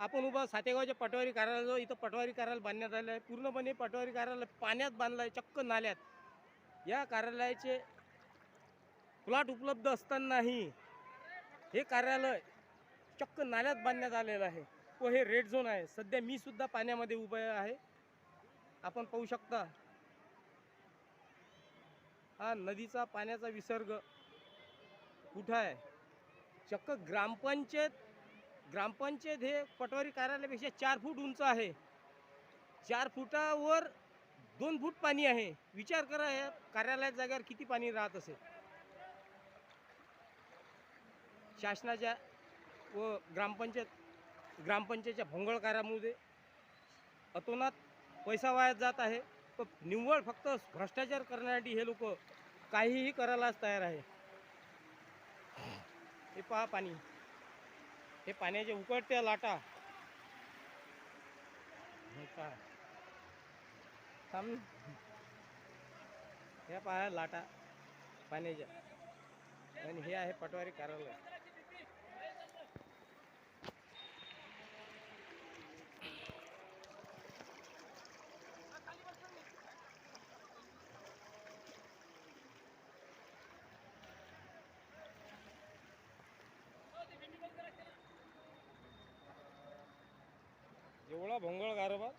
आपण उभा सातेगावच्या पटवारी कार्यालयाजवळ इथं पटवारी कार्यालय बांधण्यात आलं आहे. पूर्णपणे पटवारी कार्यालय पाण्यात बांधलं आहे चक्क नाल्यात. या कार्यालयाचे प्लॉट उपलब्ध असतानाही हे कार्यालय चक्क नाल्यात बांधण्यात आलेलं आहे. व हे रेड झोन आहे. सध्या मी सुद्धा पाण्यामध्ये उभे आहे. आपण पाहू शकता हा नदीचा पाण्याचा विसर्ग कुठं आहे? चक्क ग्रामपंचायत ग्रामपंचायत हे पटवारी कार्यालयापेक्षा चार फूट उंच आहे. चार फुटावर दोन फूट पाणी आहे. विचार करा या कार्यालयात जागेवर किती पाणी राहत असेल. शासनाच्या व ग्रामपंचायत ग्रामपंचायतच्या भोंगळकारामुळे अतोनात पैसा वाया जात आहे. पण निव्वळ फक्त भ्रष्टाचार करण्यासाठी हे लोक काहीही करायलाच तयार आहे. हे पहा पाणी. हे पाण्याचे उकळत्या लाटा. हे थांब. हे पहा लाटा पाण्याच्या. आणि हे आहे पटवारी कार्यालय. एवढा भोंगळ कारभार